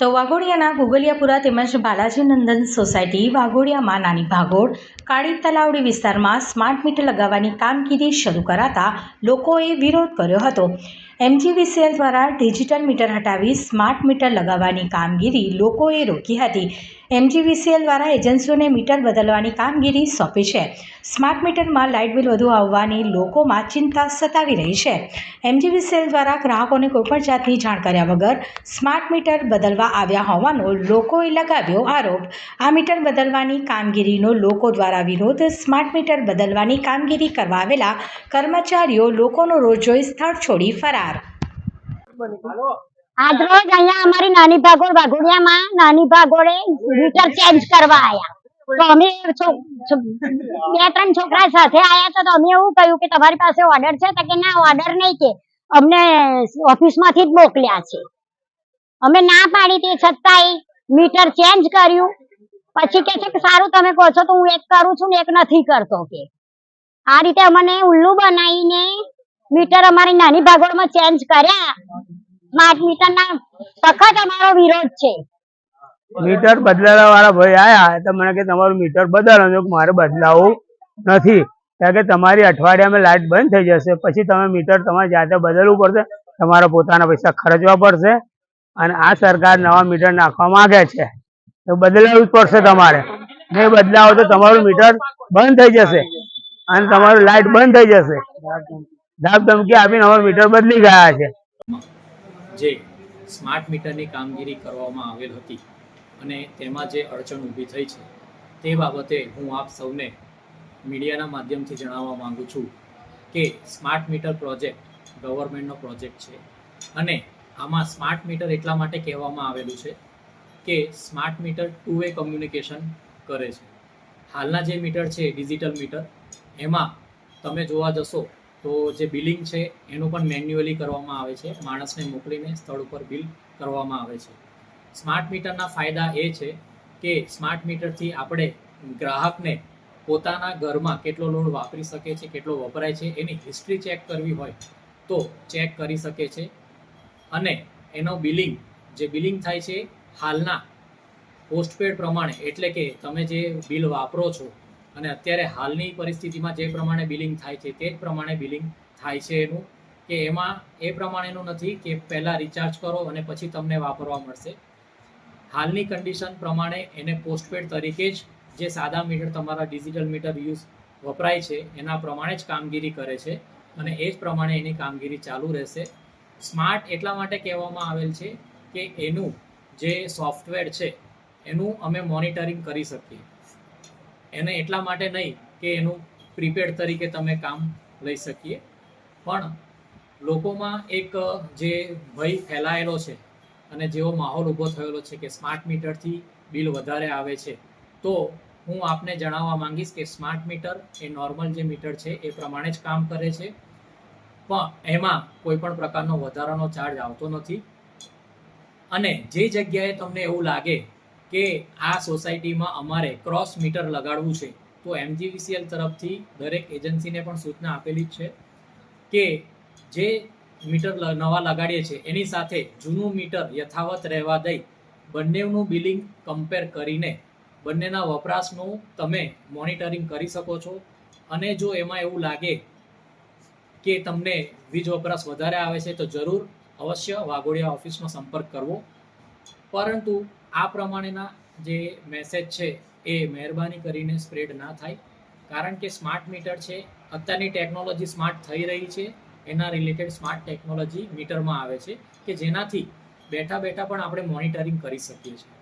તો વાઘોડિયાના ગુગલિયાપુરા તેમજ બાલાજી નંદન સોસાયટી વાઘોડિયામાં નાની ભાગોળ, કાળી તલાવડી વિસ્તારમાં સ્માર્ટ મીટર લગાવવાની કામગીરી શરૂ કરાતા લોકોએ વિરોધ કર્યો હતો. એમજીવીસીએલ દ્વારા ડિજિટલ મીટર હટાવી સ્માર્ટ મીટર લગાવવાની કામગીરી લોકોએ રોકી હતી. એમજીવીસીએલ દ્વારા એજન્સીઓને મીટર બદલવાની કામગીરી સોંપી છે. સ્માર્ટ મીટરમાં લાઇટ બિલ વધુ આવવાની લોકોમાં ચિંતા સતાવી રહી છે. એમજીવીસીએલ દ્વારા ગ્રાહકોને કોઈપણ જાતની જાણ કર્યા વગર સ્માર્ટ મીટર બદલવા આવ્યા હોવાનો લોકોએ લગાવ્યો આરોપ. આ મીટર બદલવાની કામગીરીનો લોકો દ્વારા વિરોધ સ્માર્ટ મીટર બદલવાની કામગીરી કરવા આવેલા કર્મચારીઓ લોકોનો રોજ સ્થળ છોડી ફરાર. આજરોજ અહીંયા અમારી નાની ભાગોળ વાઘોડિયામાં નાની ભાગોળે મીટર ચેન્જ કરવા આવ્યા તો અમે બે ત્રણ છોકરા સાથે આયા હતા તો અમે એવું કહ્યું કે તમારી પાસે ઓર્ડર છે તો કે ના ઓર્ડર નહીં કે. અમને ઓફિસમાંથી જ મોકલ્યા છે. અમે ના પાડી તે છતાંય મીટર ચેન્જ કર્યું. પછી કે છે કે સારું તમે કહો છો તો હું એક કરું છું ને એક નથી કરતો કે. આ રીતે અમને ઉલ્લુ બનાવીને મીટર અમારી નાની ભાગોળમાં ચેન્જ કર્યા. સ્માર્ટ મીટર ના સખત અમારો વિરોધ છે. મીટર બદલાવા વાળા ભાઈ આયા તો મને કે તમારું મીટર બદલો મારે બદલાવું નથી. કારણ કે તમારી અઠવાડિયામાં લાઇટ બંધ થઈ જશે, પછી તમે મીટર તમારે જાતે બદલવું પડશે, તમારા પોતાના પૈસા ખર્ચવા પડશે. અને આ સરકાર નવા મીટર નાખવા માંગે છે. તો બદલાવવું જ પડશે તમારે. નહીં બદલાવો તો તમારું મીટર બંધ થઈ જશે. અને તમારું લાઇટ બંધ થઈ જશે. ધાબ ધમકી આપીને અમારું મીટર બદલી ગયા છે. જે સ્માર્ટ મીટરની કામગીરી કરવામાં આવેલ હતી અને તેમાં જે અડચણ ઊભી થઈ છે, તે બાબતે હું આપ સૌને મીડિયાના માધ્યમથી જણાવવા માંગુ છું કે સ્માર્ટ મીટર પ્રોજેક્ટ ગવર્મેન્ટનો પ્રોજેક્ટ છે. અને આમાં સ્માર્ટ મીટર એટલા માટે કહેવામાં આવેલું છે કે smart meter two way communication કરે છે. હાલના જે મીટર છે, ડિજિટલ મીટર, એમાં તમે જોવા જશો તો જે બિલિંગ છે, એનું પણ મેન્યુઅલી કરવામાં આવે છે. માણસને મોકલીને સ્થળ ઉપર બિલ કરવામાં આવે છે. સ્માર્ટ મીટરના ફાયદા એ છે કે સ્માર્ટ મીટરથી આપણે ગ્રાહકને પોતાના ઘરમાં કેટલો લોડ વાપરી શકે છે, કેટલો વપરાય છે, એની હિસ્ટ્રી ચેક કરવી હોય તો ચેક કરી શકે છે. અને એનો બિલિંગ જે બિલિંગ થાય છે હાલના પોસ્ટપેડ પ્રમાણે, એટલે કે તમે જે બિલ વાપરો છો, અને અત્યારે હાલની પરિસ્થિતિમાં જે પ્રમાણે બિલિંગ થાય છે, તે જ પ્રમાણે બિલિંગ થાય છે એનું, કે એમાં એ પ્રમાણેનું નથી કે પહેલાં રિચાર્જ કરો અને પછી તમને વાપરવા મળશે. હાલની કન્ડિશન પ્રમાણે એને પોસ્ટપેડ તરીકે જ જે સાદા મીટર તમારા ડિજિટલ મીટર યુઝ વપરાય છે, એના પ્રમાણે જ કામગીરી કરે છે, અને એ જ પ્રમાણે એની કામગીરી ચાલુ રહેશે. સ્માર્ટ એટલા માટે કહેવામાં આવેલ છે કે એનું જે સોફ્ટવેર છે, એનું અમે મોનિટરિંગ કરી શકીએ. એને એટલા માટે નહીં કે એનું પ્રીપેડ તરીકે તમે કામ લઈ શકીએ. પણ લોકોમાં એક, જે ભય ફેલાયેલો છે અને જેવો માહોલ ઊભો થયેલો છે કે સ્માર્ટ મીટરથી બિલ વધારે આવે છે, તો હું આપને જણાવવા માંગીશ કે સ્માર્ટ મીટર એ નોર્મલ જે મીટર છે એ પ્રમાણે જ કામ કરે છે. પણ એમાં કોઈ પણ પ્રકારનો વધારાનો ચાર્જ આવતો નથી. અને જે જગ્યાએ તમને એવું લાગે કે આ સોસાયટીમાં અમારે ક્રોસ મીટર લગાડવું છે, તો એમજીવીસીએલ તરફથી દરેક એજન્સીને પણ સૂચના આપેલી જ છે કે જે મીટર નવા લગાડીએ છીએ એની સાથે જૂનું મીટર યથાવત રહેવા દઈ બંનેનું બિલિંગ કમ્પેર કરીને બંનેના વપરાશનું તમે મોનિટરિંગ કરી શકો છો. અને જો એમાં એવું લાગે કે તમને વીજ વપરાશ વધારે આવે છે તો જરૂર અવશ્ય વાઘોડિયા ઓફિસનો સંપર્ક કરવો. પરંતુ આ પ્રમાણેના જે મેસેજ છે એ મહેરબાની કરીને સ્પ્રેડ ના થાય. કારણ કે સ્માર્ટ મીટર છે, અત્યારની ટેકનોલોજી સ્માર્ટ થઈ રહી છે. એના રિલેટેડ સ્માર્ટ ટેકનોલોજી મીટરમાં આવે છે કે જેનાથી બેઠા બેઠા પણ આપણે મોનિટરિંગ કરી શકીએ છીએ.